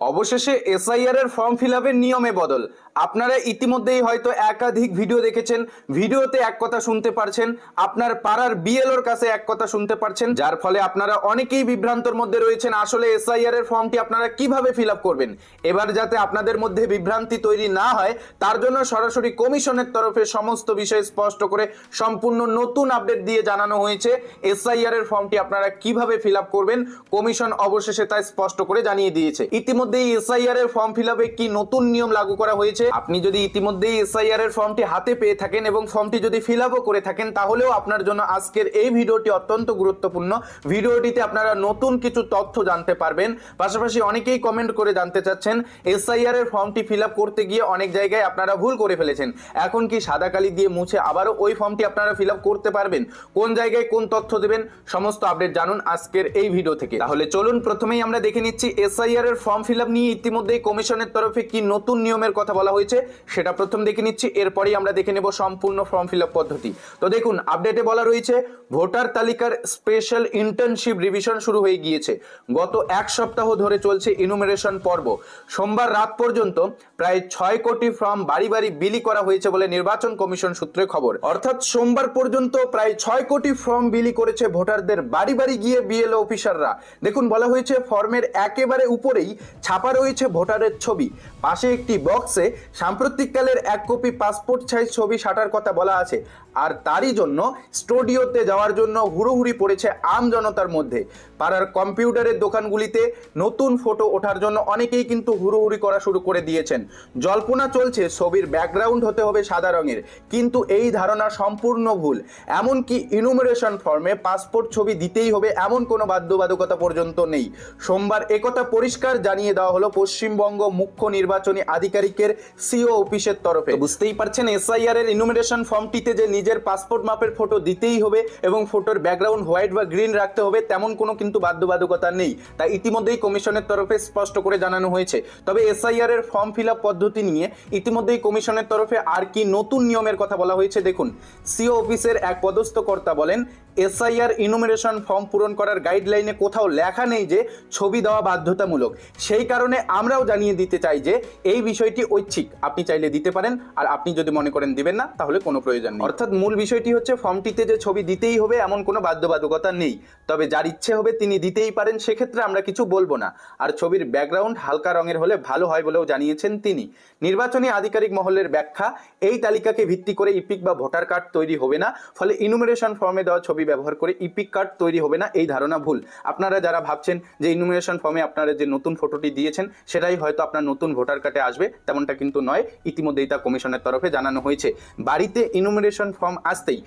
অবশেষে এসআইআর এর form fill আপের নিয়মে বদল। আপনারা ইতিমধ্যেই হয়তো একাধিক ভিডিও দেখেছেন। ভিডিওতে এক কথা শুনতে পারছেন। আপনার পাড়ার বিএল বিএলওর কাছে এক কথা শুনতে পারছেন। যার ফলে আপনারা অনেকেই বিভ্রান্তর মধ্যে রয়েছেন। আসলে এসআইআর এর ফর্মটি আপনারা কীভাবে ফিল আপ করবেন? এবার যাতে আপনাদের মধ্যে বিভ্রান্তি তৈরি না হয়, তার জন্য সরাসরি কমিশনের তরফে সমস্ত বিষয় স্পষ্ট করে সম্পূর্ণ নতুন আপডেট দিয়ে জানানো হয়েছে। এসআইআর এর ফর্মটি আপনারা কীভাবে ফিল আপ করবেন? কমিশন অবশেষে তা স্পষ্ট করে জানিয়ে দিয়েছে। ইতিমধ্যেই এসআইআর এর ফর্ম ফিল আপে কি নতুন নিয়ম লাগু করা হয়েছে? আপনি যদি ইতিমধ্যেই এসআইআর এর ফর্মটি হাতে পেয়ে থাকেন এবং ফর্মটি যদি ফিল আপও করে থাকেন, তাহলেও আপনার জন্য আজকের এই ভিডিওটি অত্যন্ত গুরুত্বপূর্ণ। ভিডিওটিতে আপনারা নতুন কিছু তথ্য জানতে পারবেন। পাশাপাশি অনেকেই কমেন্ট করে জানতে চাচ্ছেন এসআইআর এর ফর্মটি ফিল আপ করতে গিয়ে অনেক জায়গায় আপনারা ভুল করে ফেলেছেন। এখন কি সাদা কালি দিয়ে মুছে আবারও ওই ফর্মটি আপনারা ফিল আপ করতে পারবেন? কোন জায়গায় কোন তথ্য দেবেন? সমস্ত আপডেট জানুন আজকের এই ভিডিও থেকে। তাহলে চলুন, প্রথমেই আমরা দেখে নিচ্ছি এসআইআর এর ফর্ম ফিল আপ নিয়ে ইতিমধ্যেই কমিশনের তরফে কি নতুন নিয়মের কথা বলা হয়েছে, সেটা প্রথম দেখে নিচ্ছি। এরপরেই আমরা দেখে নেব সম্পূর্ণ ফর্ম ফিলআপ পদ্ধতি। তো দেখুন, আপডেটে বলা রয়েছে, ভোটার তালিকার স্পেশাল ইন্টার্নশিপ রিভিশন শুরু হয়ে গিয়েছে। গত এক সপ্তাহ ধরে চলছে ইনুমিনেশন পর্ব। সোমবার রাত পর্যন্ত প্রায় ছয় কোটি ফর্ম বাড়ি বাড়ি বিলি করা হয়েছে বলে নির্বাচন কমিশন সূত্রে খবর। অর্থাৎ সোমবার পর্যন্ত প্রায় ছয় কোটি ফর্ম বিলি করেছে ভোটারদের বাড়ি বাড়ি গিয়ে বিএলও অফিসাররা। দেখুন, বলা হয়েছে, ফর্মের একেবারে উপরেই ছাপা রয়েছে ভোটারের ছবি। পাশে একটি বক্সে সাম্প্রতিককালের এক কপি পাসপোর্ট সাইজ ছবি সাটার কথা বলা আছে। আর তারই জন্য স্টুডিওতে যাওয়ার জন্য হুড়োহুড়ি পড়েছে আম জনতার মধ্যে। পাড়ার কম্পিউটারের দোকানগুলিতে নতুন ফটো ওঠার জন্য অনেকেই কিন্তু হুড়োহুড়ি করা শুরু করে দিয়েছেন। জল্পনা চলছে, ছবির ব্যাকগ্রাউন্ড হতে হবে সাদা রঙের। কিন্তু এই ধারণা সম্পূর্ণ ভুল। এমনকি ইনুমারেশন ফর্মে পাসপোর্ট ছবি দিতেই হবে এমন কোনো বাধ্যবাধকতা পর্যন্ত নেই। সোমবার একথা পরিষ্কার জানিয়ে দেওয়া হলো পশ্চিমবঙ্গ মুখ্য নির্বাচনী আধিকারিকের সিও অফিসের তরফে। বুঝতেই পারছেন এসআইআর এর ইনুমিনেশন ফর্মটিতে যে নিজের পাসপোর্ট মাপের ফটো দিতেই হবে এবং ফটোর ব্যাকগ্রাউন্ড হোয়াইট বা গ্রিন রাখতে হবে, তেমন কোনো কিন্তু বাধ্যবাধকতা নেই। তাই ইতিমধ্যেই কমিশনের তরফে স্পষ্ট করে জানানো হয়েছে। তবে এসআইআর এর ফর্ম ফিল পদ্ধতি নিয়ে ইতিমধ্যেই কমিশনের তরফে আর কি নতুন নিয়মের কথা বলা হয়েছে, দেখুন। সিও অফিসের এক পদস্থ কর্তা বলেন এসআইআর ইনুমিনেশন ফর্ম পূরণ করার গাইডলাইনে কোথাও লেখা নেই যে ছবি দেওয়া বাধ্যতামূলক। সেই কারণে আমরাও জানিয়ে দিতে চাই যে এই বিষয়টি ঐচ্ছিক। আপনি চাইলে দিতে পারেন, আর আপনি যদি মনে করেন দিবেন না, তাহলে কোনো প্রয়োজন নেই। অর্থাৎ মূল বিষয়টি হচ্ছে ফর্মটিতে যে ছবি দিতেই হবে এমন কোনো বাধ্যবাধকতা নেই। তবে যার ইচ্ছে হবে তিনি দিতেই পারেন, সেক্ষেত্রে আমরা কিছু বলব না। আর ছবির ব্যাকগ্রাউন্ড হালকা রঙের হলে ভালো হয় বলেও জানিয়েছেন তিনি। নির্বাচনী আধিকারিক মহলের ব্যাখ্যা, এই তালিকাকে ভিত্তি করে ইপিক বা ভোটার কার্ড তৈরি হবে না। ফলে ইনুমিনেশন ফর্মে দেওয়া ছবি ব্যবহার করে ইপিক কার্ড তৈরি হবে না, এই ধারণা ভুল। আপনারা যারা ভাবছেন যে ইনুমিনেশন ফর্মে আপনারা যে নতুন ফটোটি দিয়েছেন, সেটাই হয়তো আপনার নতুন ভোটার কার্ডে আসবে, তেমনটা কিন্তু নয়। ইতিমধ্যেই তা কমিশনের তরফে জানানো হয়েছে। বাড়িতে ইনুমিনেশন ফর্ম আসতেই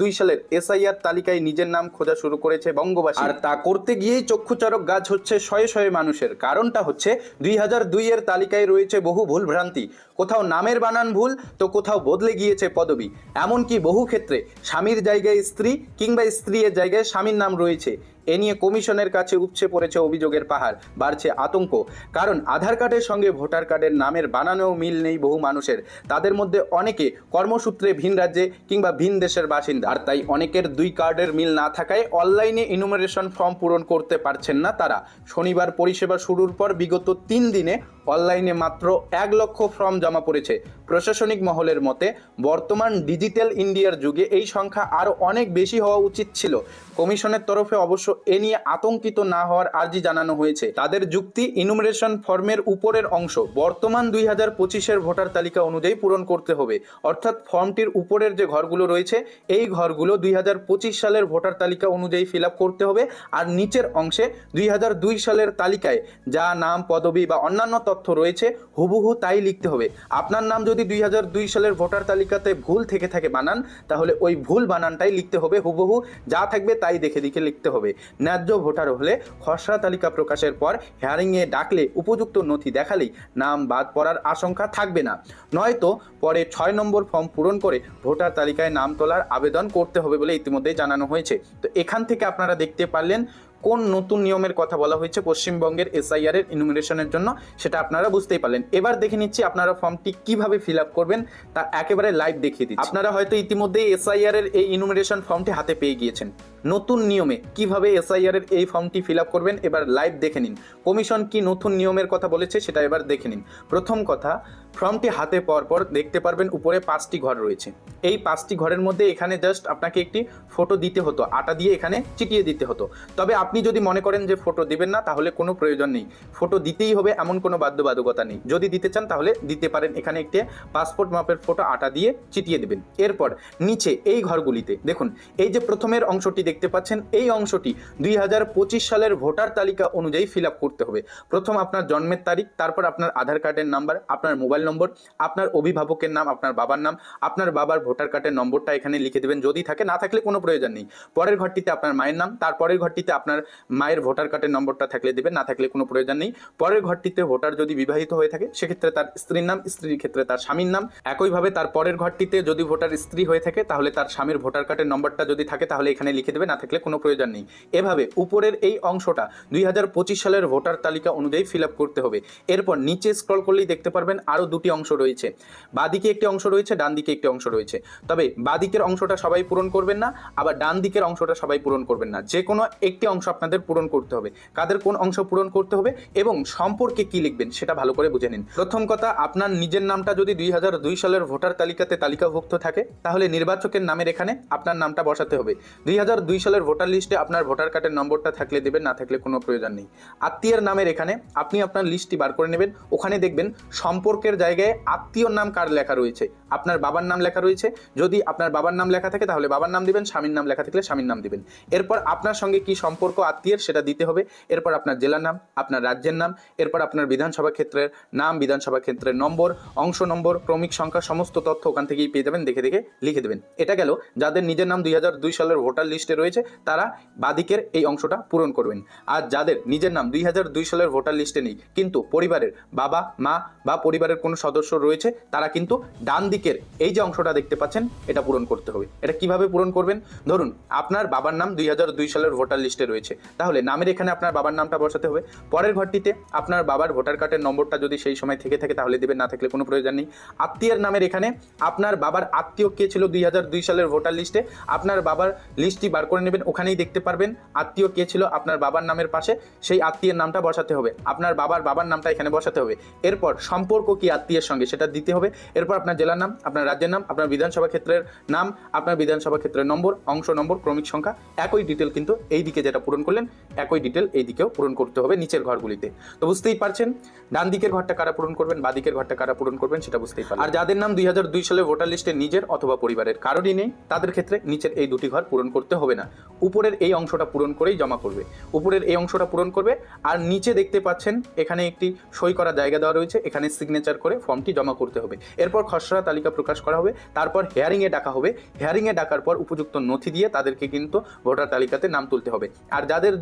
দুই সালের এসআইআর তালিকায় নিজের নাম খোঁজা শুরু করেছে বঙ্গবাসী। আর তা করতে গিয়েই চক্ষুচারক গাছ হচ্ছে শয়ে শয়ে মানুষের। কারণটা হচ্ছে দুই দুইয়ের তালিকায় রয়েছে বহু ভুল ভ্রান্তি। কোথাও নামের বানান ভুল, তো কোথাও বদলে গিয়েছে পদবি। এমনকি বহু ক্ষেত্রে স্বামীর জায়গায় স্ত্রী কিংবা স্ত্রীর জায়গায় স্বামীর নাম রয়েছে। এ নিয়ে কমিশনের কাছে উপচে পড়েছে অভিযোগের পাহাড়, বাড়ছে আতঙ্ক। কারণ আধার কার্ডের সঙ্গে ভোটার কার্ডের নামের বানানোও মিল নেই বহু মানুষের। তাদের মধ্যে অনেকে কর্মসূত্রে ভিন রাজ্যে কিংবা ভিন দেশের বাসিন্দা। আর তাই অনেকের দুই কার্ডের মিল না থাকায় অনলাইনে ইনুমারেশন ফর্ম পূরণ করতে পারছেন না তারা। শনিবার পরিষেবা শুরুর পর বিগত তিন দিনে অনলাইনে মাত্র এক লক্ষ ফর্ম জমা পড়েছে। প্রশাসনিক মহলের মতে, বর্তমান ডিজিটাল ইন্ডিয়ার যুগে এই সংখ্যা আরও অনেক বেশি হওয়া উচিত ছিল। কমিশনের তরফে অবশ্য এ নিয়ে আতঙ্কিত না হওয়ার আর্জি জানানো হয়েছে। তাদের যুক্তি ইনুমারেশন ফর্মের উপরের অংশ। বর্তমান দুই হাজার পঁচিশের ভোটার তালিকা অনুযায়ী পূরণ করতে হবে। অর্থাৎ ফর্মটির উপরের যে ঘরগুলো রয়েছে, এই ঘরগুলো দুই হাজার পঁচিশ সালের ভোটার তালিকা অনুযায়ী ফিল করতে হবে। আর নিচের অংশে দুই হাজার দুই সালের তালিকায় যা নাম, পদবি বা অন্যান্য তথ্য রয়েছে, হুবহু তাই লিখতে হবে। আপনার নাম যদি দুই হাজার দুই সালের ভোটার তালিকাতে ভুল থেকে থাকে বানান, তাহলে ওই ভুল বানানটাই লিখতে হবে। হুবহু যা থাকবে তাই দেখে দেখে লিখতে হবে। ন্যায্য ভোটার হলে খসড়া তালিকা প্রকাশের পর হিয়ারিংয়ে ডাকলে উপযুক্ত নথি দেখালেই নাম বাদ পড়ার আশঙ্কা থাকবে না। নয়তো পরে ছয় নম্বর ফর্ম পূরণ করে ভোটার তালিকায় নাম তোলার আবেদন করতে হবে বলে ইতিমধ্যেই জানানো হয়েছে। তো এখান থেকে আপনারা দেখতে পারলেন কোন নতুন নিয়মের কথা বলা হয়েছে পশ্চিমবঙ্গের এসআইআর এর ইনুমিনেশনের জন্য, সেটা আপনারা বুঝতেই পারলেন। এবার দেখে নিচ্ছি আপনারা ফর্মটি কীভাবে ফিল আপ করবেন, তা একেবারে লাইভ দেখিয়ে দিচ্ছি। আপনারা হয়তো ইতিমধ্যে এসআইআর এর এই ইনুমিনেশন ফর্মটি হাতে পেয়ে গিয়েছেন। নতুন নিয়মে কীভাবে এসআইআর এর এই ফর্মটি ফিল আপ করবেন, এবার লাইভ দেখে নিন। কমিশন কি নতুন নিয়মের কথা বলেছে, সেটা এবার দেখে নিন। প্রথম কথা ফর্মটি হাতে পাওয়ার পর দেখতে পারবেন উপরে পাঁচটি ঘর রয়েছে। এই পাঁচটি ঘরের মধ্যে এখানে জাস্ট আপনাকে একটি ফটো দিতে হতো, আটা দিয়ে এখানে চিটিয়ে দিতে হতো। তবে আপনি যদি মনে করেন যে ফটো দিবেন না, তাহলে কোনো প্রয়োজন নেই। ফটো দিতেই হবে, এমন কোনো বাধ্যবাধকতা নেই। যদি দিতে চান, তাহলে দিতে পারেন। এখানে একটি পাসপোর্ট মাপের ফটো আটা দিয়ে চিটিয়ে দেবেন। এরপর নিচে এই ঘরগুলিতে দেখুন, এই যে প্রথমের অংশটি দেখতে পাচ্ছেন, এই অংশটি দুই হাজার পঁচিশ সালের ভোটার তালিকা অনুযায়ী ফিল করতে হবে। প্রথম আপনার জন্মের তারিখ, তারপর আপনার আধার কার্ডের নাম্বার, আপনার মোবাইল নম্বর, আপনার অভিভাবকের নাম, আপনার বাবার নাম, আপনার বাবার ভোটার কার্ডের নম্বরটা এখানে লিখে দেবেন। যদি থাকে, না থাকলে কোনো প্রয়োজন নেই। পরের ঘরটিতে আপনার মায়ের নাম, তারপরের ঘরটিতে আপনার মায়ের ভোটার কার্ডের নম্বরটা থাকলে দেবেন না থাকলে কোনো প্রয়োজন নেই। পরের ঘরটিতে ভোটার যদি বিবাহিত হয়ে থাকে, সেক্ষেত্রে তার স্ত্রীর নাম, স্ত্রীর ক্ষেত্রে তার স্বামীর নাম। একইভাবে তার পরের ঘরটিতে যদি ভোটার স্ত্রী হয়ে থাকে, তাহলে তার স্বামীর ভোটার কার্ডের নম্বরটা যদি থাকে, তাহলে এখানে লিখে দেবে, না থাকলে কোনো প্রয়োজন নেই। এভাবে উপরের এই অংশটা দুই হাজার পঁচিশ সালের ভোটার তালিকা অনুযায়ী ফিল করতে হবে। এরপর নিচে স্ক্রল করলেই দেখতে পারবেন আরও দুটি অংশ রয়েছে। বাদিকে একটি অংশ রয়েছে ডান দিকে একটি অংশ রয়েছে। তবে বাদিকের অংশটা সবাই পূরণ করবেন না, আবার ডান দিকের অংশটা সবাই পূরণ করবেন না। যে কোনো একটি অংশ আপনাদের পূরণ করতে হবে। কাদের কোন অংশ পূরণ করতে হবে এবং সম্পর্কে কি লিখবেন সেটা ভালো করে বুঝে নিন। প্রথম কথা, আপনার নিজের নামটা যদি দুই হাজার দুই সালের ভোটার তালিকাতে তালিকাভুক্ত থাকে, তাহলে নির্বাচকের নামের এখানে আপনার নামটা বসাতে হবে। দুই হাজার দুই সালের ভোটার লিস্টে আপনার ভোটার কার্ডের নম্বরটা থাকলে দেবেন, না থাকলে কোনো প্রয়োজন নেই। আত্মীয়ের নামের এখানে আপনি আপনার লিস্টটি বার করে নেবেন। ওখানে দেখবেন সম্পর্কের জায়গায় আত্মীয়র নাম কার লেখা রয়েছে। আপনার বাবার নাম লেখা রয়েছে। যদি আপনার বাবার নাম লেখা থাকে, তাহলে বাবার নাম দিবেন, স্বামীর নাম লেখা থাকলে স্বামীর নাম দিবেন। এরপর আপনার সঙ্গে কি সম্পর্ক আত্মীয়ের সেটা দিতে হবে। এরপর আপনার জেলার নাম, আপনার রাজ্যের নাম, এরপর আপনার বিধানসভা ক্ষেত্রের নাম, বিধানসভা ক্ষেত্রের নম্বর, অংশ নম্বর, ক্রমিক সংখ্যা, সমস্ত তথ্য ওখান থেকেই পেয়ে যাবেন, দেখে দেখে লিখে দেবেন। এটা গেল যাদের নিজের নাম দুই হাজার দুই সালের ভোটার লিস্টে রয়েছে, তারা বাদিকের এই অংশটা পূরণ করবেন। আর যাদের নিজের নাম দুই হাজার দুই সালের ভোটার লিস্টে নেই, কিন্তু পরিবারের বাবা, মা বা পরিবারের কোনো সদস্য রয়েছে, তারা কিন্তু ডান দিকের এই যে অংশটা দেখতে পাচ্ছেন, এটা পূরণ করতে হবে। এটা কীভাবে পূরণ করবেন? ধরুন, আপনার বাবার নাম দুই হাজার দুই সালের ভোটার লিস্টে রয়েছে। তাহলে নামের এখানে আপনার বাবার নামটা বসাতে হবে। পরের ঘরটিতে আপনার বাবার ভোটার কার্ডের নম্বরটা যদি সেই সময় থেকে থাকে তাহলে দেবেন, না থাকলে কোনো প্রয়োজন নেই। আত্মীয়ের নামের এখানে আপনার বাবার আত্মীয় কে ছিল দুই হাজার দুই সালের ভোটার লিস্টে, আপনার বাবার লিস্টটি বার করে নেবেন, ওখানেই দেখতে পারবেন আত্মীয় কে ছিল আপনার বাবার নামের পাশে, সেই আত্মীয়ের নামটা বসাতে হবে। আপনার বাবার বাবার নামটা এখানে বসাতে হবে। এরপর সম্পর্ক কি আত্মীয়ের সঙ্গে সেটা দিতে হবে। এরপর আপনার জেলার নাম, আপনার রাজ্যের নাম, আপনার বিধানসভা ক্ষেত্রের নাম, আপনার বিধানসভা ক্ষেত্রের নম্বর, অংশ নম্বর, ক্রমিক সংখ্যা, একই ডিটেল কিন্তু এই দিকে যেটা পূরণ করলেন, একই ডিটেল এই দিকেও পূরণ করতে হবে নিচের ঘরগুলিতে। তো বুঝতেই পারছেন, ডান দিকের ঘরটা কারা পূরণ করবেন, বা দিকের ঘরটা কারা পূরণ করবেন সেটা বুঝতেই পারবেন আর যাদের নাম দুই সালে ভোটার লিস্টে নিজের অথবা পরিবারের, কারোরই নেই, তাদের ক্ষেত্রে নিচের এই দুটি ঘর পূরণ করতে হবে না। উপরের এই অংশটা পূরণ করেই জমা করবে। উপরের এই অংশটা পূরণ করবে, আর নিচে দেখতে পাচ্ছেন, এখানে একটি সই করা জায়গা দেওয়া রয়েছে, এখানে সিগনেচার করে ফর্মটি জমা করতে হবে। এরপর খসড়া তালিকা প্রকাশ করা হবে, তারপর হেয়ারিংয়ে ডাকা হবে। হেয়ারিংয়ে ডাকার পর উপযুক্ত নথি দিয়ে তাদেরকে কিন্তু ভোটার তালিকাতে নাম তুলতে হবে। আর যাদের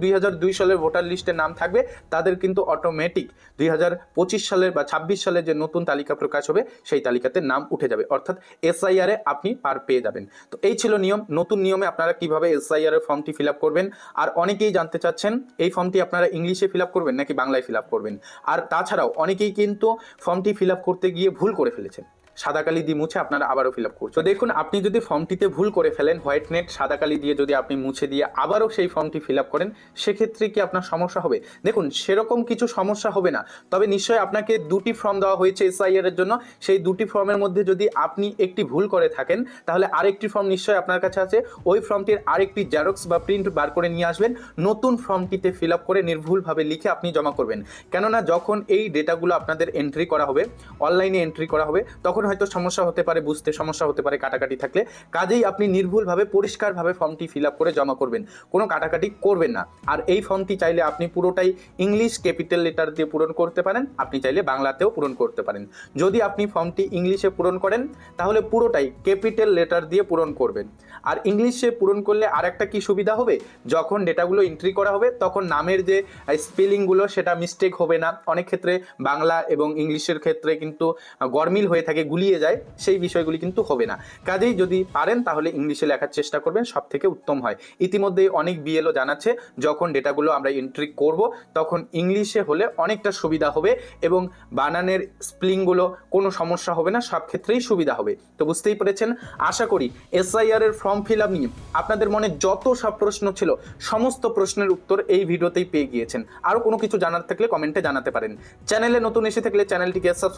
দুই সালের ভোটার লিস্টে নাম থাকবে, তাদের কিন্তু অটোমেটিক দুই হাজার পঁচিশ সালের বা ছাব্বিশ সালের যে নতুন তালিকা প্রকাশ হবে, সেই তালিকাতে নাম উঠে যাবে। অর্থাৎ এসআইআরে আপনি পার পেয়ে যাবেন। তো এই ছিল নিয়ম। নতুন নিয়মে আপনারা কীভাবে এসআইআর এর ফর্মটি ফিল করবেন? আর অনেকেই জানতে চাচ্ছেন, এই ফর্মটি আপনারা ইংলিশে ফিল করবেন নাকি বাংলায় ফিল করবেন? আর তাছাড়াও অনেকেই কিন্তু ফর্মটি ফিল করতে গিয়ে ভুল করে ফেলেছেন। সাদা কালি দিয়ে মুছে আপনারা আবারও ফিল আপ করছেন তো দেখুন, আপনি যদি ফর্মটিতে ভুল করে ফেলেন, হোয়াইট নেট, সাদা কালি দিয়ে যদি আপনি মুছে দিয়ে আবারও সেই ফর্মটি ফিল আপ করেন, সেক্ষেত্রে কি আপনার সমস্যা হবে? দেখুন, সেরকম কিছু সমস্যা হবে না। তবে নিশ্চয়ই আপনাকে দুটি ফর্ম দেওয়া হয়েছে এসআইআর এর জন্য। সেই দুটি ফর্মের মধ্যে যদি আপনি একটি ভুল করে থাকেন, তাহলে আরেকটি ফর্ম নিশ্চয়ই আপনার কাছে আছে। ওই ফর্মটির আরেকটি জেরক্স বা প্রিন্ট বার করে নিয়ে আসবেন। নতুন ফর্মটিতে ফিল আপ করে নির্ভুলভাবে লিখে আপনি জমা করবেন। কেননা যখন এই ডেটাগুলো আপনাদের এন্ট্রি করা হবে অনলাইনে এন্ট্রি করা হবে, তখন হয়তো সমস্যা হতে পারে, বুঝতে সমস্যা হতে পারে কাটাকাটি থাকলে। কাজেই আপনি নির্ভুলভাবে, পরিষ্কারভাবে ফর্মটি ফিল আপ করে জমা করবেন। কোনো কাটাকাটি করবেন না। আর এই ফর্মটি চাইলে আপনি পুরোটাই ইংলিশ ক্যাপিটাল লেটার দিয়ে পূরণ করতে পারেন। আপনি চাইলে বাংলাতেও পূরণ করতে পারেন। যদি আপনি ফর্মটি ইংলিশে পূরণ করেন, তাহলে পুরোটাই ক্যাপিটাল লেটার দিয়ে পূরণ করবেন। আর ইংলিশে পূরণ করলে আর একটা কি সুবিধা হবে? যখন ডেটাগুলো এন্ট্রি করা হবে, তখন নামের যে স্পেলিংগুলো, সেটা মিস্টেক হবে না। অনেক ক্ষেত্রে বাংলা এবং ইংলিশের ক্ষেত্রে কিন্তু গরমিল হয়ে থাকে গুলিয়ে যায়, সেই বিষয়গুলি কিন্তু হবে না। কাজেই যদি পারেন, তাহলে ইংলিশে লেখার চেষ্টা করবেন সব থেকে উত্তম হয়। ইতিমধ্যেই অনেক বিএলও জানাচ্ছে, যখন ডেটাগুলো আমরা এন্ট্রি করব, তখন ইংলিশে হলে অনেকটা সুবিধা হবে এবং বানানের স্প্লিংগুলো কোনো সমস্যা হবে না, সব ক্ষেত্রেই সুবিধা হবে। তো বুঝতেই পেরেছেন? আশা করি এসআইআর এর ফর্ম ফিল আপ নিয়ে আপনাদের মনে যত সব প্রশ্ন ছিল, সমস্ত প্রশ্নের উত্তর এই ভিডিওতেই পেয়ে গিয়েছেন। আরও কোনো কিছু জানার থাকলে কমেন্টে জানাতে পারেন। চ্যানেলে নতুন এসে থাকলে চ্যানেলটিকে সাবস্ক্রাইব